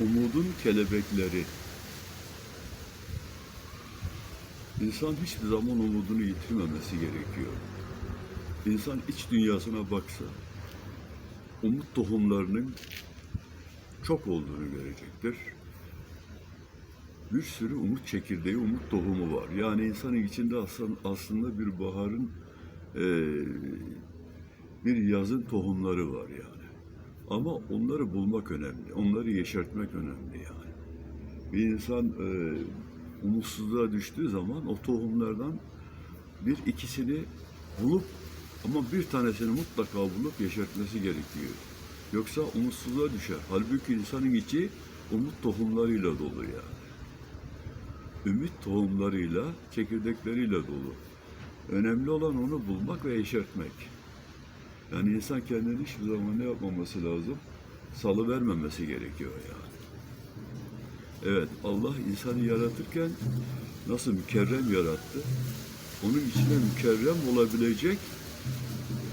Umudun kelebekleri. İnsan hiçbir zaman umudunu yitirmemesi gerekiyor. İnsan iç dünyasına baksa, umut tohumlarının çok olduğunu görecektir. Bir sürü umut çekirdeği, umut tohumu var. Yani insanın içinde aslında, bir baharın, bir yazın tohumları var yani. Ama onları bulmak önemli, onları yeşertmek önemli yani. Bir insan eee umutsuzluğa düştüğü zaman o tohumlardan bir ikisini bulup ama bir tanesini mutlaka bulup yeşertmesi gerekiyor. Yoksa umutsuzluğa düşer. Halbuki insanın içi umut tohumlarıyla dolu yani. Ümit tohumlarıyla, çekirdekleriyle dolu. Önemli olan onu bulmak ve yeşertmek. Yani insan kendini hiçbir zaman ne yapmaması lazım? Salı vermemesi gerekiyor yani. Evet, Allah insanı yaratırken nasıl mükerrem yarattı? Onun içine mükerrem olabilecek,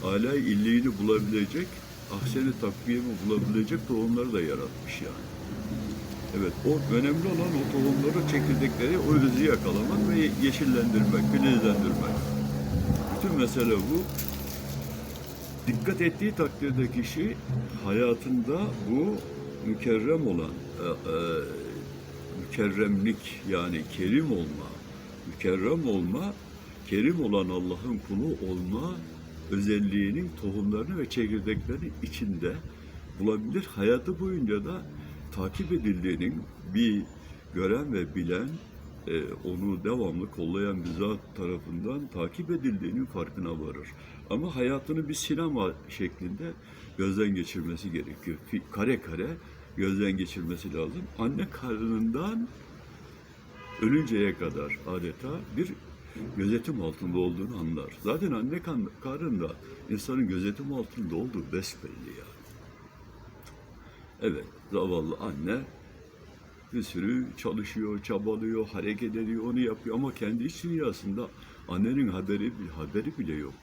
alay illiğini bulabilecek, ahseni takviyemi bulabilecek tohumları da yaratmış yani. Evet, o önemli olan o tohumları, çekirdekleri, o özü yakalamak ve yeşillendirmek, filizlendirmek. Bütün mesele bu. Dikkat ettiği takdirde kişi hayatında bu mükerrem olan, e, e, mükerremlik yani kerim olma, mükerrem olma, kerim olan Allah'ın kulu olma özelliğinin tohumlarını ve çekirdeklerini içinde bulabilir. Hayatı boyunca da takip edildiğinin bir gören ve bilen, e, onu devamlı kollayan bir zat tarafından takip edildiğinin farkına varır. Ama hayatını bir sinema şeklinde gözden geçirmesi gerekiyor. Kare kare gözden geçirmesi lazım. Anne karnından ölünceye kadar adeta bir gözetim altında olduğunu anlar. Zaten anne karnında insanın gözetim altında olduğu besbelli yani. Evet, zavallı anne bir sürü çalışıyor, çabalıyor, hareket ediyor, onu yapıyor ama kendi iç dünyasında annenin haberi haberi bile yok.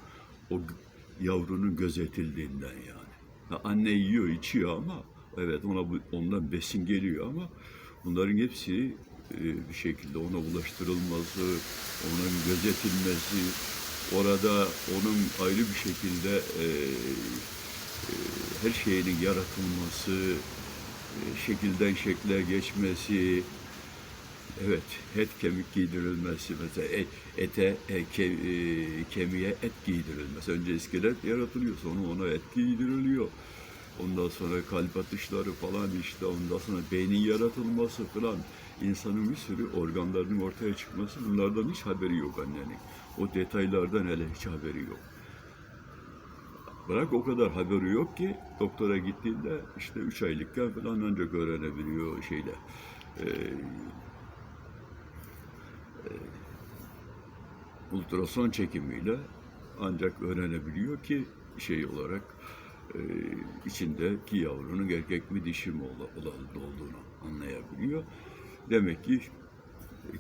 O yavrunun gözetildiğinden yani. Ha, anne yiyor, içiyor ama evet ona ondan besin geliyor ama bunların hepsi e, bir şekilde ona ulaştırılması, onun gözetilmesi, orada onun ayrı bir şekilde e, e, her şeyinin yaratılması, şekilden şekle geçmesi, evet et kemik giydirilmesi mesela et, ete e, ke, e, kemiğe et giydirilmesi. Önce iskelet yaratılıyor sonra ona et giydiriliyor. Ondan sonra kalp atışları falan işte ondan sonra beynin yaratılması falan insanın bir sürü organlarının ortaya çıkması bunlardan hiç haberi yok annenin. O detaylardan hele hiç haberi yok. Bırak o kadar haberi yok ki doktora gittiğinde işte üç aylıkken falan ancak öğrenebiliyor şeyle. Ee, e, ultrason çekimiyle ancak öğrenebiliyor ki şey olarak e, içindeki yavrunun erkek mi dişi mi ola- ola- olduğunu anlayabiliyor. Demek ki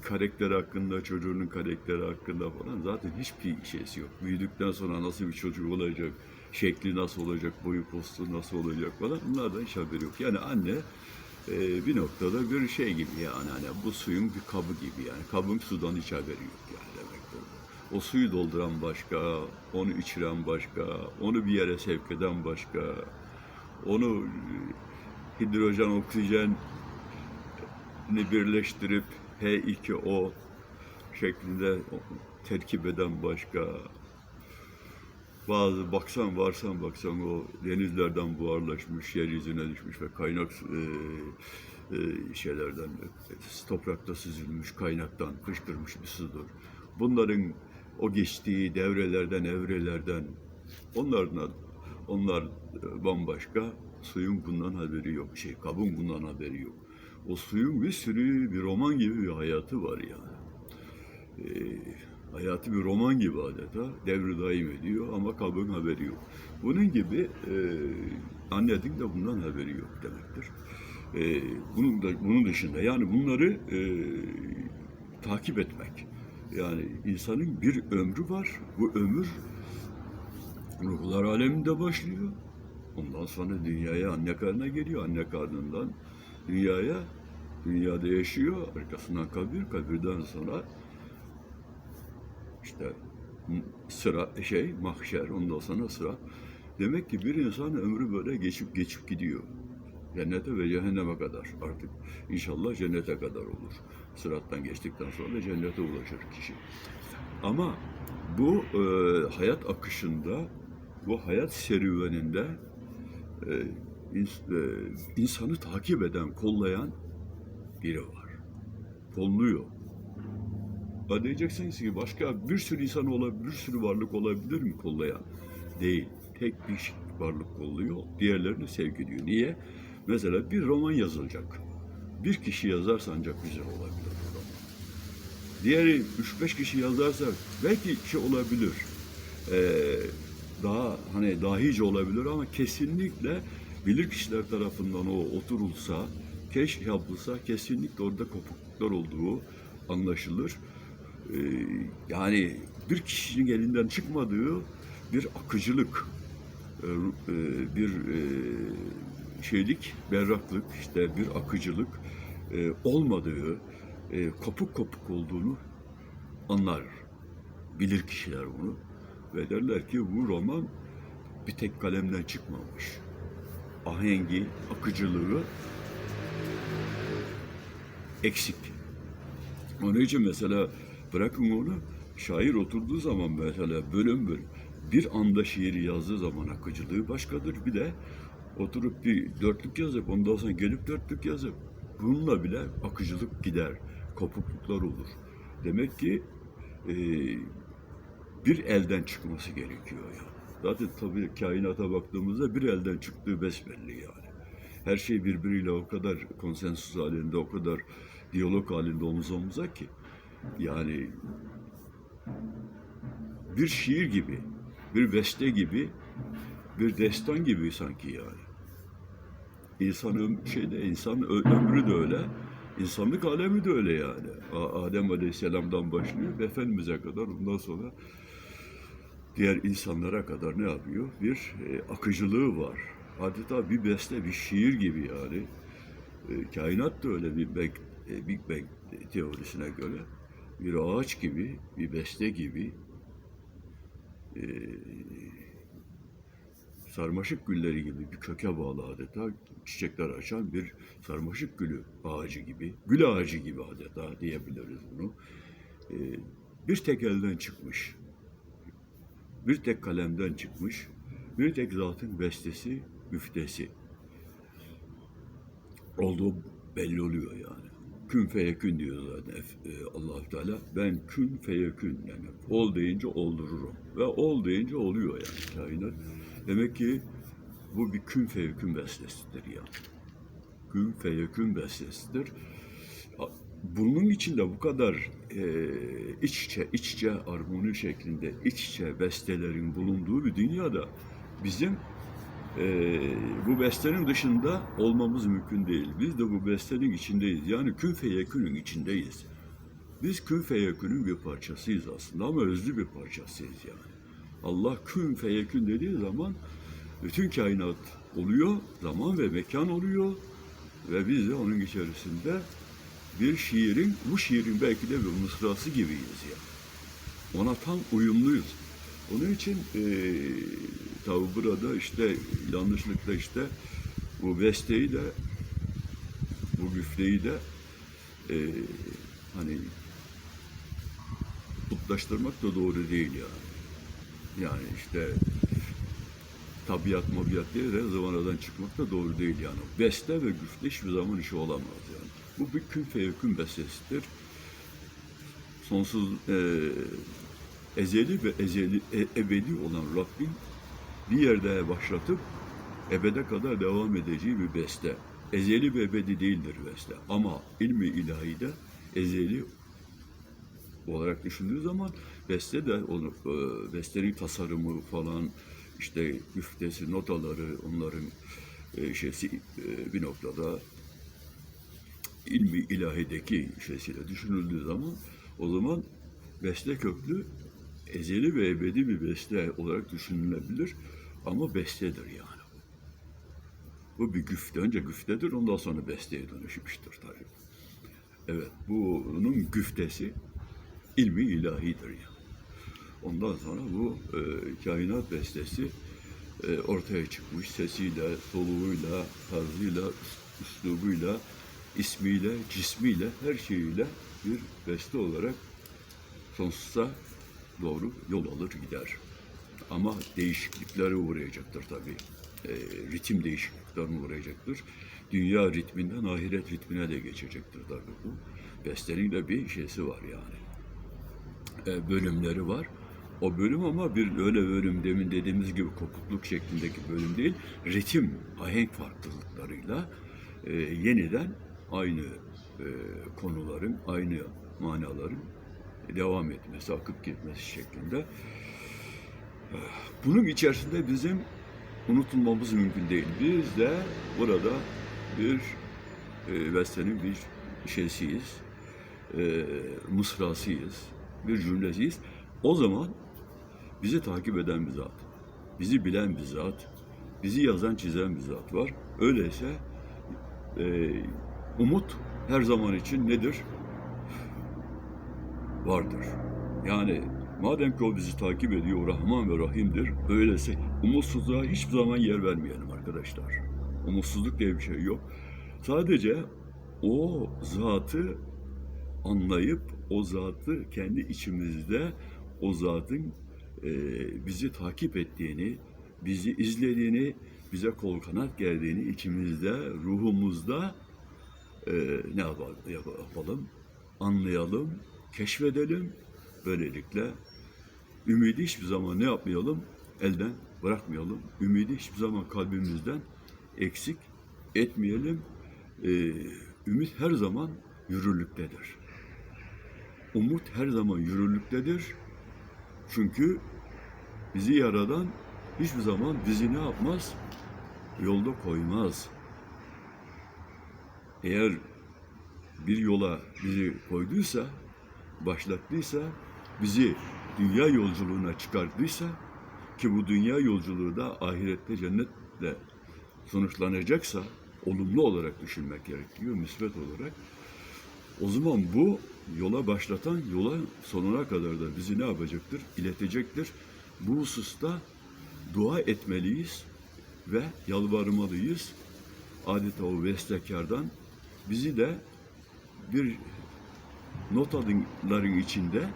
karakteri hakkında, çocuğunun karakteri hakkında falan zaten hiçbir şeysi yok. Büyüdükten sonra nasıl bir çocuk olacak, şekli nasıl olacak, boyu postu nasıl olacak falan bunlardan hiç haberi yok. Yani anne e, bir noktada bir şey gibi yani hani bu suyun bir kabı gibi yani kabın sudan hiç haberi yok yani demektir. O suyu dolduran başka, onu içiren başka, onu bir yere sevk eden başka, onu e, hidrojen, oksijen ni birleştirip H2O şeklinde terkip eden başka. Bazı baksan varsan baksan o denizlerden buharlaşmış, yeryüzüne düşmüş ve kaynak e, e, şeylerden, toprakta süzülmüş kaynaktan fışkırmış bir sudur. Bunların o geçtiği devrelerden, evrelerden onlardan onlar bambaşka. Suyun bundan haberi yok. Şey, kabın bundan haberi yok. O suyun bir sürü bir roman gibi bir hayatı var yani. Ee, hayatı bir roman gibi adeta devri daim ediyor ama kabın haberi yok. Bunun gibi e, annenin de bundan haberi yok demektir. E, bunun da bunun dışında yani bunları e, takip etmek. Yani insanın bir ömrü var. Bu ömür ruhlar aleminde başlıyor. Ondan sonra dünyaya anne karnına geliyor. Anne karnından dünyaya, dünyada yaşıyor, arkasından kabir, kabirden sonra işte sıra şey mahşer ondan sonra sıra. Demek ki bir insan ömrü böyle geçip geçip gidiyor. Cennete ve cehenneme kadar artık inşallah cennete kadar olur. Sırattan geçtikten sonra cennete ulaşır kişi. Ama bu e, hayat akışında, bu hayat serüveninde e, insanı takip eden, kollayan biri var. Kolluyor. Ha diyeceksiniz ki başka bir sürü insan olabilir, bir sürü varlık olabilir mi kollayan? Değil. Tek bir varlık kolluyor, diğerlerini sevk ediyor. Niye? Mesela bir roman yazılacak. Bir kişi yazarsa ancak güzel olabilir o roman. Diğeri 3-5 kişi yazarsa belki şey olabilir. Ee, daha hani dahice olabilir ama kesinlikle bilir kişiler tarafından o oturulsa, keşf yapılsa kesinlikle orada kopukluklar olduğu anlaşılır. Ee, yani bir kişinin elinden çıkmadığı bir akıcılık, e, e, bir e, şeylik, berraklık, işte bir akıcılık olmadığı, kopuk kopuk olduğunu anlar. Bilir kişiler bunu. Ve derler ki bu roman bir tek kalemden çıkmamış. Ahengi, akıcılığı eksik. Onun için mesela bırakın onu şair oturduğu zaman mesela bölüm bölüm bir anda şiiri yazdığı zaman akıcılığı başkadır. Bir de oturup bir dörtlük yazıp ondan sonra gelip dörtlük yazıp bununla bile akıcılık gider. Kopukluklar olur. Demek ki e, bir elden çıkması gerekiyor ya. Zaten tabii kainata baktığımızda bir elden çıktığı besbelli yani. Her şey birbiriyle o kadar konsensus halinde, o kadar diyalog halinde omuz omuza ki. Yani bir şiir gibi, bir beste gibi, bir destan gibi sanki yani. İnsan şeyde insan ömrü de öyle, insanlık alemi de öyle yani. Adem Aleyhisselam'dan başlıyor ve Efendimiz'e kadar ondan sonra diğer insanlara kadar ne yapıyor? Bir e, akıcılığı var. Adeta bir beste, bir şiir gibi yani. E, kainat da öyle bir Big, e, Big Bang teorisine göre. Bir ağaç gibi, bir beste gibi, e, sarmaşık gülleri gibi bir köke bağlı adeta çiçekler açan bir sarmaşık gülü ağacı gibi, gül ağacı gibi adeta diyebiliriz bunu. E, bir tek elden çıkmış, bir tek kalemden çıkmış, bir tek zatın bestesi, müftesi olduğu belli oluyor yani. Kün feyekün diyor zaten e, allah Teala. Ben kün feyekün yani ol deyince oldururum. Ve ol deyince oluyor yani kainat. Demek ki bu bir kün feyekün bestesidir yani. Kün feyekün bestesidir. Bunun içinde bu kadar e, iç içe, iç içe armoni şeklinde iç içe bestelerin bulunduğu bir dünyada bizim e, bu bestenin dışında olmamız mümkün değil. Biz de bu bestenin içindeyiz. Yani kün feyekünün içindeyiz. Biz kün feyekünün bir parçasıyız aslında ama özlü bir parçasıyız yani. Allah kün feyekün dediği zaman bütün kainat oluyor, zaman ve mekan oluyor ve biz de onun içerisinde bir şiirin, bu şiirin belki de bir mısrası gibiyiz yani. Ona tam uyumluyuz. Onun için eee tabi burada işte yanlışlıkla işte bu besteyi de bu güfteyi de eee, hani putlaştırmak da doğru değil yani. Yani işte tabiat mabiyat diye de zıvanadan çıkmak da doğru değil yani. Beste ve güfte hiçbir zaman işi olamaz yani. Bu bir kün feyekün bestesidir. Sonsuz eee ezeli ve ezeli, e- ebedi olan Rabbin bir yerde başlatıp ebede kadar devam edeceği bir beste. Ezeli ve ebedi değildir beste. Ama ilmi ilahide ezeli olarak düşündüğü zaman beste de onu e, bestenin tasarımı falan işte güftesi, notaları onların e, şeysi e, bir noktada ilmi ilahideki şeysiyle düşünüldüğü zaman o zaman beste köklü ezeli ve ebedi bir beste olarak düşünülebilir ama bestedir yani. Bu bir güfte. Önce güftedir, ondan sonra besteye dönüşmüştür tabii. Evet, bunun güftesi ilmi ilahidir yani. Ondan sonra bu e, kainat bestesi e, ortaya çıkmış sesiyle, soluğuyla, tarzıyla, üs- üslubuyla, ismiyle, cismiyle, her şeyiyle bir beste olarak sonsuza doğru yol alır gider. Ama değişikliklere uğrayacaktır tabii. E, ritim değişikliklerine uğrayacaktır. Dünya ritminden ahiret ritmine de geçecektir tabii bu. Bestenin de bir şeysi var yani e, bölümleri var. O bölüm ama bir öyle bölüm demin dediğimiz gibi kopukluk şeklindeki bölüm değil, ritim, ahenk farklılıklarıyla e, yeniden aynı e, konuların, aynı manaların devam etmesi, akıp gitmesi şeklinde. Eh, Bunun içerisinde bizim unutulmamız mümkün değil. Biz de burada bir e, bestenin bir şeysiyiz, e, mısrasıyız, bir cümlesiyiz. O zaman bizi takip eden bir zat, bizi bilen bir zat, bizi yazan çizen bir zat var. Öyleyse e, umut her zaman için nedir? Vardır. Yani madem ki o bizi takip ediyor, Rahman ve Rahim'dir. Öyleyse umutsuzluğa hiçbir zaman yer vermeyelim arkadaşlar. Umutsuzluk diye bir şey yok. Sadece o zatı anlayıp o zatı kendi içimizde o zatın e, bizi takip ettiğini, bizi izlediğini, bize kol kanat geldiğini içimizde, ruhumuzda e, ne yapalım? Anlayalım, keşfedelim. Böylelikle ümidi hiçbir zaman ne yapmayalım? Elden bırakmayalım. Ümidi hiçbir zaman kalbimizden eksik etmeyelim. E, ümit her zaman yürürlüktedir. Umut her zaman yürürlüktedir. Çünkü bizi yaradan hiçbir zaman bizi ne yapmaz? Yolda koymaz. Eğer bir yola bizi koyduysa, başlattıysa, bizi dünya yolculuğuna çıkarttıysa ki bu dünya yolculuğu da ahirette cennetle sonuçlanacaksa olumlu olarak düşünmek gerekiyor, müsbet olarak. O zaman bu yola başlatan yola sonuna kadar da bizi ne yapacaktır? İletecektir. Bu hususta dua etmeliyiz ve yalvarmalıyız. Adeta o bestekardan bizi de bir notaların içinde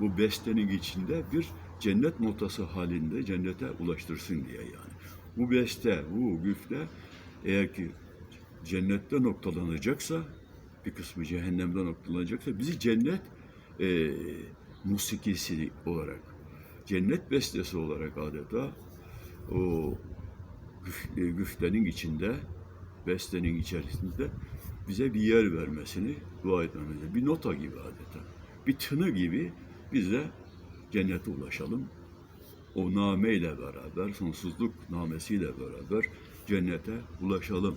bu bestenin içinde bir cennet notası halinde cennete ulaştırsın diye yani. Bu beste, bu güfte eğer ki cennette noktalanacaksa bir kısmı cehennemde noktalanacaksa bizi cennet e, musikisi olarak, cennet bestesi olarak adeta o güf, e, içinde, bestenin içerisinde bize bir yer vermesini dua etmemizi, bir nota gibi adeta, bir tını gibi biz de cennete ulaşalım. O nameyle beraber, sonsuzluk namesiyle beraber cennete ulaşalım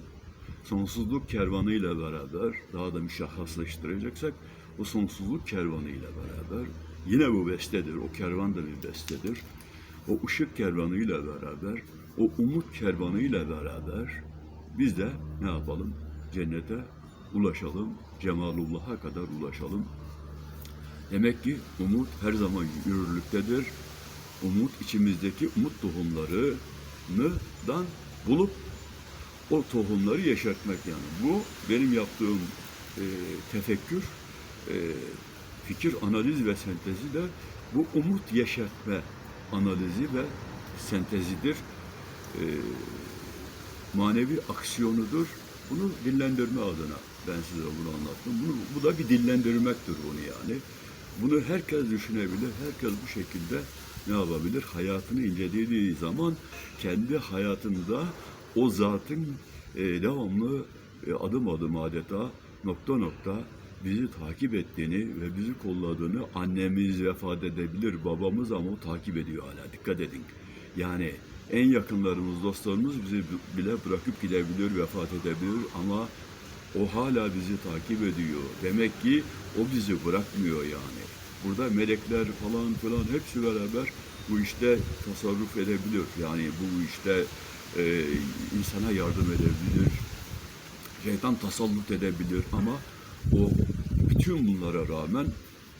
sonsuzluk kervanıyla beraber daha da müşahhaslaştıracaksak o sonsuzluk kervanıyla beraber yine bu bestedir. O kervan da bir bestedir. O ışık kervanıyla beraber, o umut kervanıyla beraber biz de ne yapalım? Cennete ulaşalım, cemalullah'a kadar ulaşalım. Demek ki umut her zaman yürürlüktedir. Umut içimizdeki umut tohumlarından bulup o tohumları yeşertmek yani. Bu benim yaptığım e, tefekkür, e, fikir analiz ve sentezi de bu umut yeşertme analizi ve sentezidir. E, manevi aksiyonudur. Bunu dillendirme adına ben size bunu anlattım. Bunu, bu da bir dillendirmektir bunu yani. Bunu herkes düşünebilir, herkes bu şekilde ne yapabilir? Hayatını incelediği zaman kendi hayatında o zatın e, devamlı e, adım adım adeta nokta nokta bizi takip ettiğini ve bizi kolladığını annemiz vefat edebilir, babamız ama o takip ediyor hala. Dikkat edin. Yani en yakınlarımız, dostlarımız bizi bile bırakıp gidebilir, vefat edebilir ama o hala bizi takip ediyor. Demek ki o bizi bırakmıyor yani. Burada melekler falan filan hepsi beraber bu işte tasarruf edebilir. Yani bu işte e, insana yardım edebilir. Şeytan tasallut edebilir ama o bütün bunlara rağmen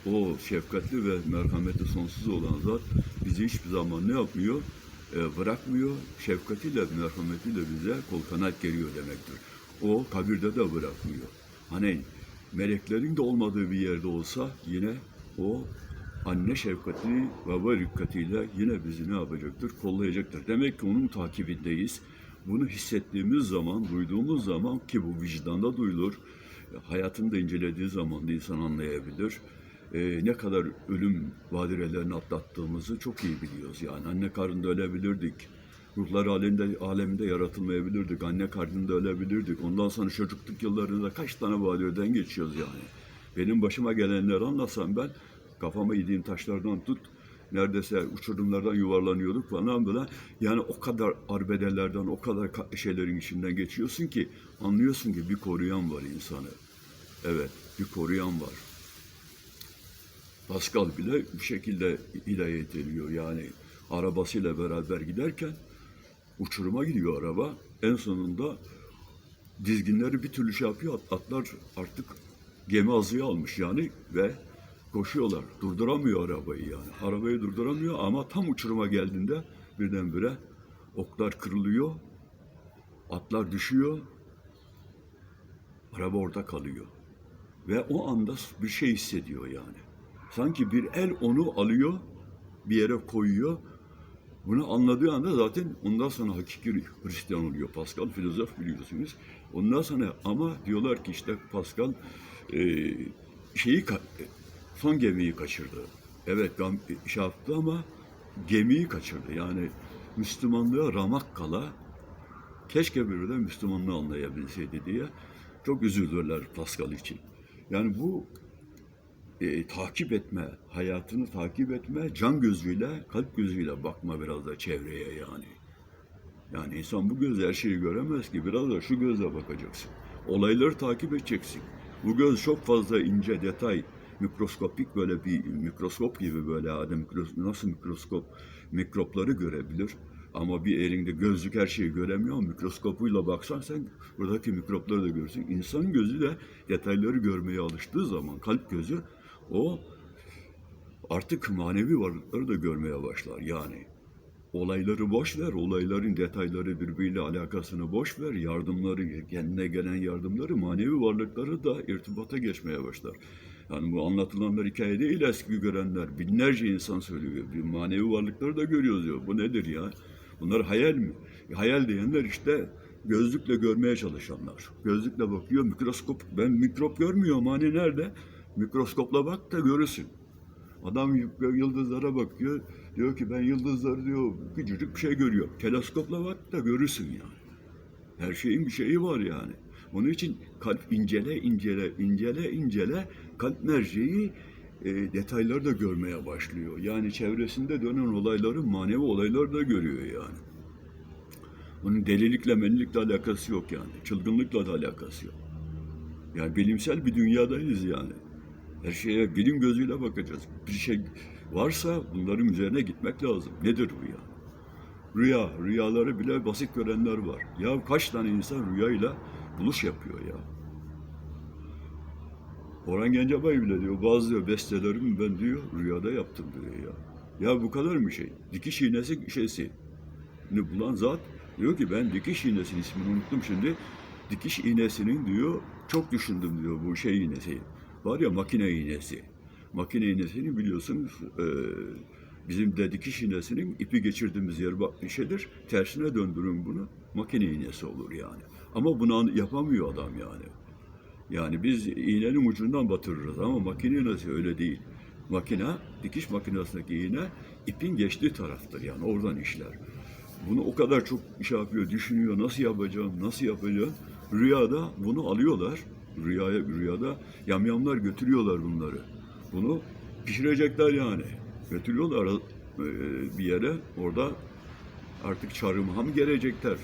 o şefkatli ve merhameti sonsuz olan zat bizi hiçbir zaman ne yapmıyor? E, bırakmıyor. Şefkatiyle, merhametiyle bize kol kanat geriyor demektir. O kabirde de bırakmıyor. Hani meleklerin de olmadığı bir yerde olsa yine o anne şefkati baba rikkatiyle yine bizi ne yapacaktır? Kollayacaktır. Demek ki onun takibindeyiz. Bunu hissettiğimiz zaman, duyduğumuz zaman ki bu vicdanda duyulur. Hayatını da incelediği zaman da insan anlayabilir. Ee, ne kadar ölüm badirelerini atlattığımızı çok iyi biliyoruz. Yani anne karnında ölebilirdik. Ruhlar aleminde, aleminde yaratılmayabilirdik. Anne karnında ölebilirdik. Ondan sonra çocukluk yıllarında kaç tane badireden geçiyoruz yani. Benim başıma gelenleri anlatsam ben kafama yediğim taşlardan tut neredeyse uçurumlardan yuvarlanıyorduk falan böyle. Yani o kadar arbedelerden, o kadar ka- şeylerin içinden geçiyorsun ki anlıyorsun ki bir koruyan var insanı. Evet, bir koruyan var. Pascal bile bir şekilde hidayet ediyor. Yani arabasıyla beraber giderken uçuruma gidiyor araba. En sonunda dizginleri bir türlü şey yapıyor. At- Atlar artık gemi azıya almış yani ve koşuyorlar. Durduramıyor arabayı yani. Arabayı durduramıyor ama tam uçuruma geldiğinde birdenbire oklar kırılıyor. Atlar düşüyor. Araba orada kalıyor. Ve o anda bir şey hissediyor yani. Sanki bir el onu alıyor, bir yere koyuyor. Bunu anladığı anda zaten ondan sonra hakiki Hristiyan oluyor. Pascal filozof biliyorsunuz. Ondan sonra ama diyorlar ki işte Pascal e, şeyi son gemiyi kaçırdı. Evet gam, şey yaptı ama gemiyi kaçırdı. Yani Müslümanlığa ramak kala keşke bir de Müslümanlığı anlayabilseydi diye çok üzüldüler Pascal için. Yani bu e, takip etme, hayatını takip etme, can gözüyle, kalp gözüyle bakma biraz da çevreye yani. Yani insan bu gözle her şeyi göremez ki. Biraz da şu gözle bakacaksın. Olayları takip edeceksin. Bu göz çok fazla ince detay, mikroskopik böyle bir mikroskop gibi böyle adam nasıl mikroskop mikropları görebilir. Ama bir elinde gözlük her şeyi göremiyor mikroskopuyla baksan sen buradaki mikropları da görürsün. İnsan gözü de detayları görmeye alıştığı zaman kalp gözü o artık manevi varlıkları da görmeye başlar. Yani olayları boş ver, olayların detayları birbiriyle alakasını boş ver, yardımları, kendine gelen yardımları, manevi varlıkları da irtibata geçmeye başlar. Yani bu anlatılanlar hikaye değil eski görenler, binlerce insan söylüyor. Bir manevi varlıkları da görüyoruz diyor. Bu nedir ya? Bunlar hayal mi? E, hayal diyenler işte gözlükle görmeye çalışanlar. Gözlükle bakıyor, mikroskop, ben mikrop görmüyorum hani nerede? Mikroskopla bak da görürsün. Adam yıldızlara bakıyor. Diyor ki ben yıldızları diyor küçücük bir şey görüyorum. Teleskopla bak da görürsün yani. Her şeyin bir şeyi var yani. Onun için kalp incele incele incele incele kalp merceği e, detayları da görmeye başlıyor. Yani çevresinde dönen olayları manevi olayları da görüyor yani. Bunun delilikle menilikle alakası yok yani. Çılgınlıkla da alakası yok. Yani bilimsel bir dünyadayız yani. Her şeye bilim gözüyle bakacağız. Bir şey varsa bunların üzerine gitmek lazım. Nedir rüya? Rüya, rüyaları bile basit görenler var. Ya kaç tane insan rüyayla buluş yapıyor ya. Orhan Gencebay bile diyor bazı diyor bestelerimi ben diyor rüyada yaptım diyor ya. Ya bu kadar mı şey? Dikiş iğnesi şeysi. Ne bulan zat diyor ki ben dikiş iğnesinin ismini unuttum şimdi. Dikiş iğnesinin diyor çok düşündüm diyor bu şey iğnesi. Var ya makine iğnesi. Makine iğnesini biliyorsunuz e, bizim de dikiş iğnesinin ipi geçirdiğimiz yer bir şeydir. Tersine döndürün bunu. Makine iğnesi olur yani. Ama bunu yapamıyor adam yani. Yani biz iğnenin ucundan batırırız ama makine iğnesi öyle değil. Makine, dikiş makinesindeki iğne ipin geçtiği taraftır yani oradan işler. Bunu o kadar çok şey yapıyor, düşünüyor, nasıl yapacağım, nasıl yapacağım. Rüyada bunu alıyorlar, rüyaya, rüyada yamyamlar götürüyorlar bunları. Bunu pişirecekler yani. Götürüyorlar e, bir yere, orada artık çarmıha mı gelecekler?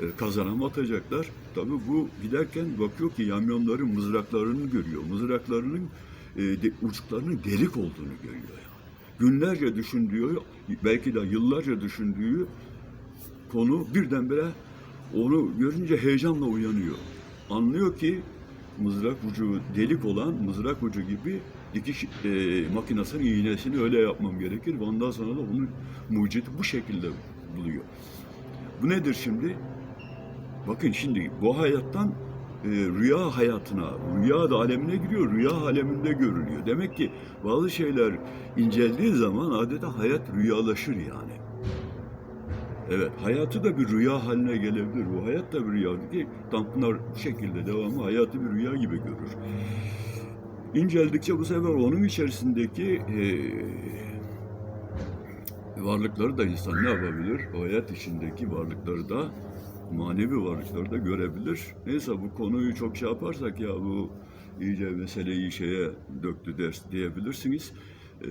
E, kazana mı atacaklar? Tabii bu giderken bakıyor ki yamyamların mızraklarını görüyor. Mızraklarının e, uçlarının delik olduğunu görüyor. Yani. Günlerce düşündüğü, belki de yıllarca düşündüğü konu birdenbire onu görünce heyecanla uyanıyor. Anlıyor ki mızrak ucu delik olan mızrak ucu gibi dikiş e, makinesinin iğnesini öyle yapmam gerekir. Ondan sonra da onun mucidi bu şekilde buluyor. Bu nedir şimdi? Bakın şimdi bu hayattan e, rüya hayatına, rüya da alemine giriyor, rüya aleminde görülüyor. Demek ki bazı şeyler inceldiği zaman adeta hayat rüyalaşır yani. Evet, hayatı da bir rüya haline gelebilir. Bu hayat da bir rüya ki Tanpınar bu şekilde devamı hayatı bir rüya gibi görür. İnceldikçe bu sefer onun içerisindeki eee varlıkları da insan ne yapabilir? O hayat içindeki varlıkları da manevi varlıkları da görebilir. Neyse bu konuyu çok şey yaparsak ya bu iyice meseleyi şeye döktü ders diyebilirsiniz. Ee,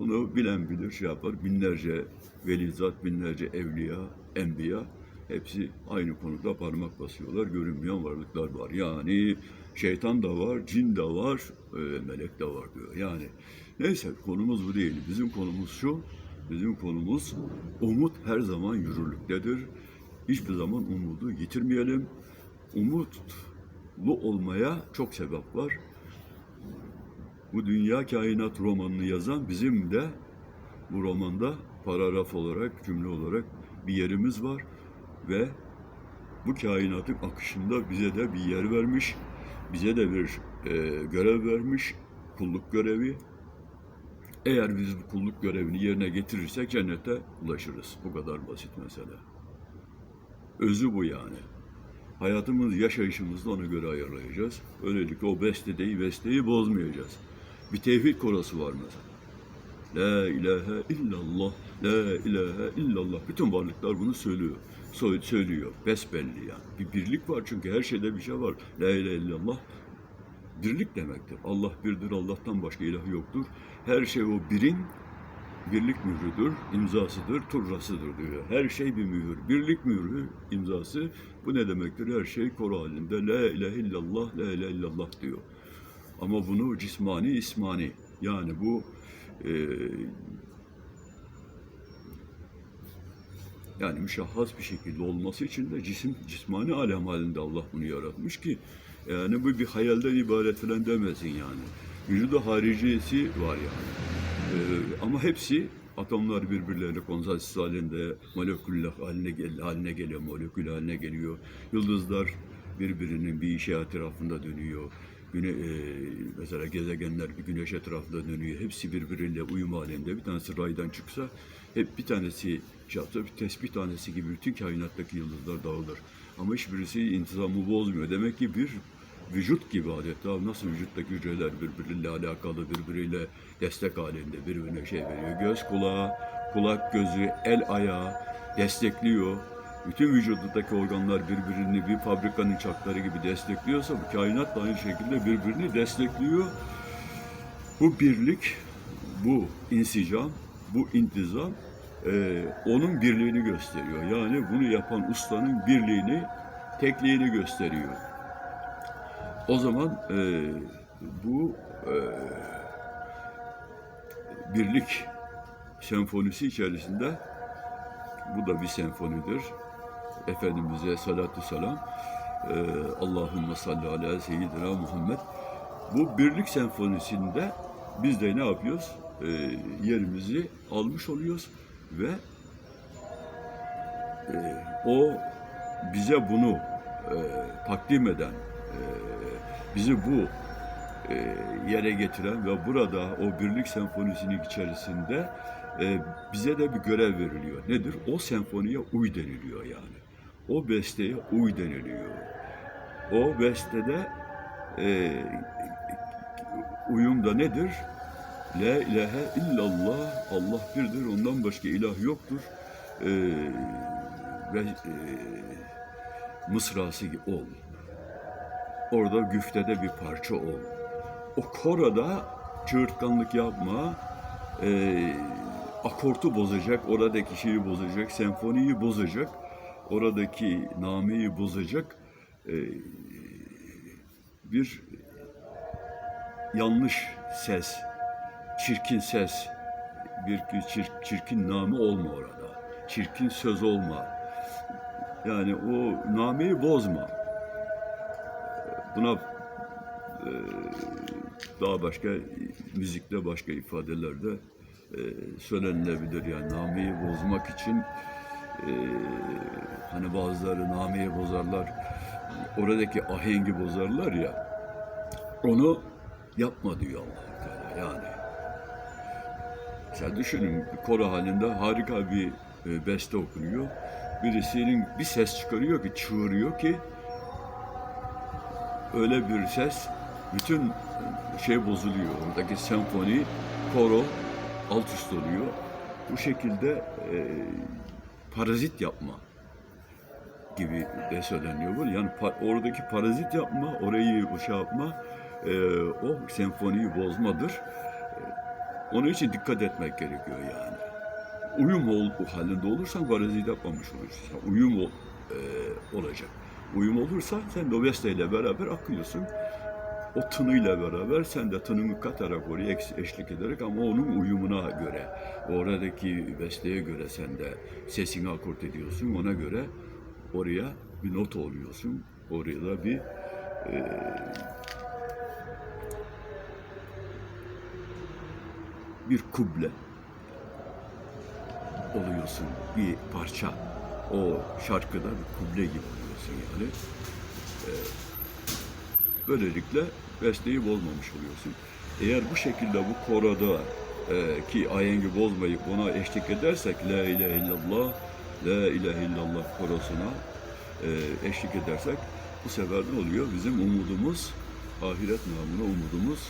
bunu bilen bilir şey yapar. Binlerce velizat, binlerce evliya, enbiya hepsi aynı konuda parmak basıyorlar. Görünmeyen varlıklar var. Yani şeytan da var, cin de var, e, melek de var diyor. Yani neyse konumuz bu değil. Bizim konumuz şu. Bizim konumuz umut her zaman yürürlüktedir. Hiçbir zaman umudu yitirmeyelim. Umutlu olmaya çok sebep var. Bu Dünya Kainat romanını yazan bizim de bu romanda paragraf olarak, cümle olarak bir yerimiz var ve bu kainatın akışında bize de bir yer vermiş, bize de bir e, görev vermiş, kulluk görevi. Eğer biz bu kulluk görevini yerine getirirsek cennete ulaşırız. Bu kadar basit mesele. Özü bu yani. Hayatımız, yaşayışımızı ona göre ayarlayacağız. Öylelikle o bestedeyi, besteyi bozmayacağız. Bir tevhid korası var mesela. La ilahe illallah, la ilahe illallah. Bütün varlıklar bunu söylüyor. Sö- Söylüyor. Besbelli yani. Bir birlik var çünkü her şeyde bir şey var. La ilahe illallah birlik demektir. Allah birdir, Allah'tan başka ilah yoktur. Her şey o birin birlik mührüdür, imzasıdır, turrasıdır diyor. Her şey bir mühür. Birlik mührü, imzası. Bu ne demektir? Her şey koro halinde. La ilahe illallah, la ilahe illallah diyor. Ama bunu cismani, ismani. Yani bu e, yani müşahhas bir şekilde olması için de cisim cismani alem halinde Allah bunu yaratmış ki yani bu bir hayalden ibaret falan demesin yani. Vücudu hariciyesi var yani. Ee, ama hepsi atomlar birbirlerine konsantres halinde moleküller haline, gel haline geliyor, molekül haline geliyor. Yıldızlar birbirinin bir işe etrafında dönüyor. Güne, e, mesela gezegenler bir güneş etrafında dönüyor. Hepsi birbiriyle uyum halinde. Bir tanesi raydan çıksa hep bir tanesi şey yapsa, bir tespih tanesi gibi bütün kainattaki yıldızlar dağılır. Ama hiçbirisi intizamı bozmuyor. Demek ki bir vücut gibi adeta nasıl vücuttaki hücreler birbiriyle alakalı, birbiriyle destek halinde birbirine şey veriyor. Göz kulağı, kulak gözü, el ayağı destekliyor. Bütün vücudundaki organlar birbirini bir fabrikanın çakları gibi destekliyorsa bu kainat da aynı şekilde birbirini destekliyor. Bu birlik, bu insicam, bu intizam e, onun birliğini gösteriyor. Yani bunu yapan ustanın birliğini, tekliğini gösteriyor. O zaman e, bu e, birlik senfonisi içerisinde bu da bir senfonidir. Efendimiz'e salatu selam. E, Allahümme salli ala seyyidina Muhammed. Bu birlik senfonisinde biz de ne yapıyoruz? E, yerimizi almış oluyoruz ve e, o bize bunu e, takdim eden, e, bizi bu e, yere getiren ve burada o birlik senfonisinin içerisinde e, bize de bir görev veriliyor. Nedir? O senfoniye uy deniliyor yani. O besteye uy deniliyor. O bestede e, uyum da nedir? La ilahe illallah, Allah birdir, ondan başka ilah yoktur. E, ve e, mısrası ol. Orada güftede bir parça ol. O korada çığırtkanlık yapma, e, akortu bozacak, oradaki şeyi bozacak, senfoniyi bozacak, oradaki nameyi bozacak e, bir yanlış ses, çirkin ses, bir çir- çirkin name olma orada. Çirkin söz olma. Yani o nameyi bozma. Buna e, daha başka müzikte başka ifadelerde e, söylenilebilir. Yani nameyi bozmak için e, hani bazıları nameyi bozarlar, oradaki ahengi bozarlar ya. Onu yapma diyor allah Teala yani. Sen düşünün koro halinde harika bir e, beste okunuyor. Birisinin bir ses çıkarıyor ki çığırıyor ki öyle bir ses bütün şey bozuluyor. Oradaki senfoni, koro alt üst oluyor. Bu şekilde e, parazit yapma gibi de söyleniyor bu. Yani pa- oradaki parazit yapma, orayı şey yapma, e, o senfoniyi bozmadır. E, onun için dikkat etmek gerekiyor yani. Uyum ol, halinde olursan parazit yapmamış olursun. Uyum ol, e, olacak. Uyum olursa sen de besteyle beraber akıyorsun. O tınıyla beraber sen de tınını katarak oraya eş- eşlik ederek ama onun uyumuna göre, oradaki besteye göre sen de sesini akort ediyorsun. Ona göre oraya bir not oluyorsun. Oraya da bir e, bir kuble oluyorsun. Bir parça. O şarkıda bir kuble gibi oluyorsun yani. Ee, böylelikle besteyi bozmamış oluyorsun. Eğer bu şekilde bu koroda e, ki ayengi bozmayıp ona eşlik edersek La ilahe illallah La ilahe illallah korosuna e, eşlik edersek bu sefer ne oluyor? Bizim umudumuz ahiret namına umudumuz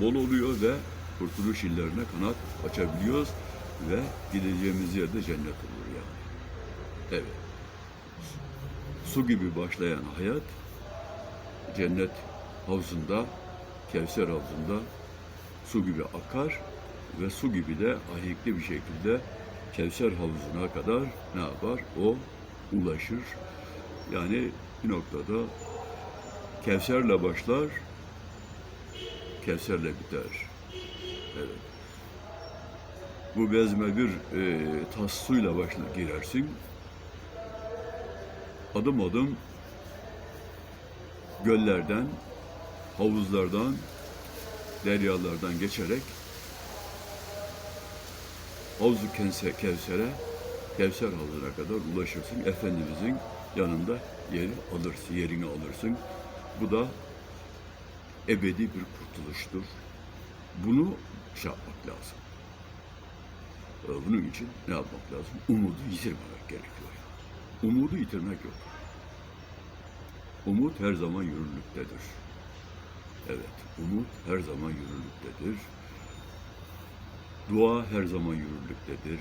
bol oluyor ve kurtuluş illerine kanat açabiliyoruz ve gideceğimiz yerde cennet olur yani. Evet. Su gibi başlayan hayat cennet havuzunda, Kevser havuzunda su gibi akar ve su gibi de ahenkli bir şekilde Kevser havuzuna kadar ne yapar? O ulaşır. Yani bir noktada Kevser'le başlar, Kevser'le biter. Evet. Bu bezme bir e, tas suyla başla girersin. Adım adım göllerden, havuzlardan, deryalardan geçerek Havzu Kense Kevser'e, Kevser havuzuna kadar ulaşırsın. Efendimizin yanında yeri alırsın, yerini alırsın. Bu da ebedi bir kurtuluştur. Bunu şey yapmak lazım. Ee, Bunun için ne yapmak lazım? Umudu yitirmemek gerekiyor. Umudu yitirmek yok. Umut her zaman yürürlüktedir. Evet, umut her zaman yürürlüktedir. Dua her zaman yürürlüktedir.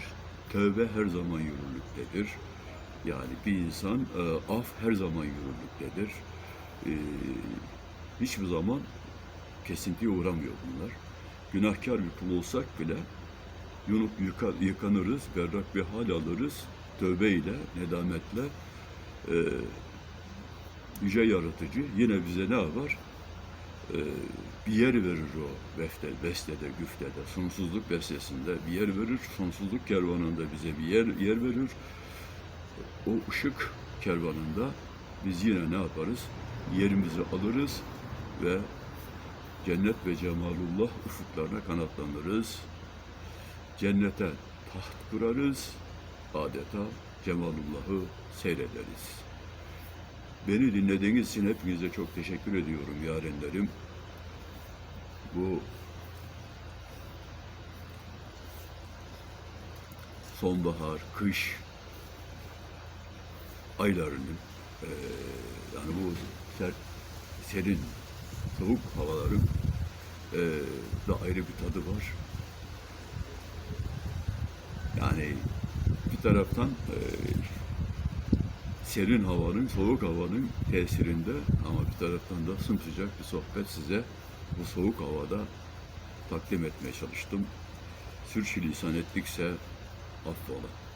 Tövbe her zaman yürürlüktedir. Yani bir insan e, af her zaman yürürlüktedir. E, hiçbir zaman kesintiye uğramıyor bunlar. Günahkar bir kul olsak bile yunup yıka- yıkanırız, berrak bir hal alırız. Tövbe ile, nedametle e, yüce yaratıcı yine bize ne yapar? Ee, bir yer verir o beste, bestede, güftede, sonsuzluk bestesinde bir yer verir, sonsuzluk kervanında bize bir yer, yer verir. O ışık kervanında biz yine ne yaparız? Yerimizi alırız ve cennet ve cemalullah ufuklarına kanatlanırız. Cennete taht kurarız, adeta cemalullah'ı seyrederiz. Beni dinlediğiniz için hepinize çok teşekkür ediyorum yarenlerim. Bu sonbahar, kış aylarının eee, yani bu sert, serin, soğuk havaların eee da ayrı bir tadı var. Yani bir taraftan eee serin havanın, soğuk havanın tesirinde ama bir taraftan da sımsıcak bir sohbet size bu soğuk havada takdim etmeye çalıştım. Sürçülisan ettikse affola.